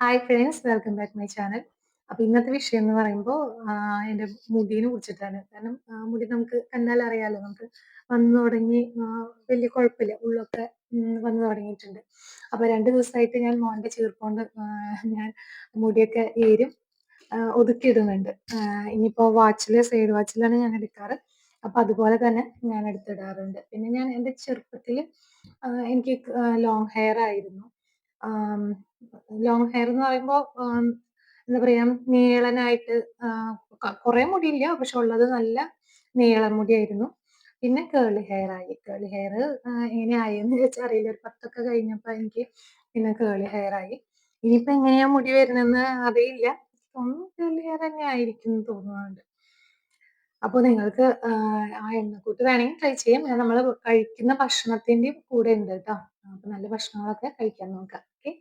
Hi friends welcome back my channel അപ്പൊ ഇന്നത്തെ വിഷയം എന്ന് പറയുമ്പോൾ എന്റെ മുടിനെ കുറിച്ചിട്ടാണ്. കാരണം മുടി നമുക്ക് കണ്ടാൽ അറിയാലോ നമുക്ക് വന്നു തുടങ്ങി വലിയ കുഴപ്പമില്ല. ഉള്ളൊക്കെ വന്നു തുടങ്ങിയിട്ടുണ്ട്. അപ്പൊ രണ്ട് ദിവസമായിട്ട് ഞാൻ മോന്റെ ചീർപ്പുകൊണ്ട് ഞാൻ മുടിയൊക്കെ ഏരും ഒതുക്കിയിടുന്നുണ്ട്. ഇനിയിപ്പോ വാച്ചിൽ സൈഡ് വാച്ചിലാണ് ഞാൻ എടുക്കാറ്. അപ്പൊ അതുപോലെ തന്നെ ഞാൻ എടുത്തിടാറുണ്ട്. പിന്നെ ഞാൻ എന്റെ ചെറുപ്പത്തിൽ എനിക്ക് ലോങ് ഹെയർ ആയിരുന്നു. ലോങ് ഹെയർ എന്ന് പറയുമ്പോൾ എന്താ പറയാ നീളനായിട്ട് കുറെ മുടിയില്ല പക്ഷെ ഉള്ളത് നല്ല നീളം മുടിയായിരുന്നു. പിന്നെ കേളി ഹെയർ ആയി. കേളി ഹെയർ എങ്ങനെ ആയെന്ന് വെച്ചാൽ അറിയില്ല. ഒരു പത്തൊക്കെ കഴിഞ്ഞപ്പോൾ എനിക്ക് പിന്നെ കേളി ഹെയർ ആയി. ഇനിയിപ്പോ എങ്ങനെയാ മുടി വരുന്നതെന്ന് അറിയില്ല. ഒന്ന് കേളി ഹെയർ തന്നെ ആയിരിക്കും തോന്നുന്നുണ്ട്. അപ്പോൾ നിങ്ങൾക്ക് ആ എണ്ണക്കൂട്ട് വേണമെങ്കിൽ ട്രൈ ചെയ്യാം. നമ്മൾ കഴിക്കുന്ന ഭക്ഷണത്തിന്റെയും കൂടെ ഉണ്ട് കേട്ടോ അപ്പോൾ നല്ല ഭക്ഷണങ്ങളൊക്കെ കഴിക്കാൻ നോക്കുക ഓക്കെ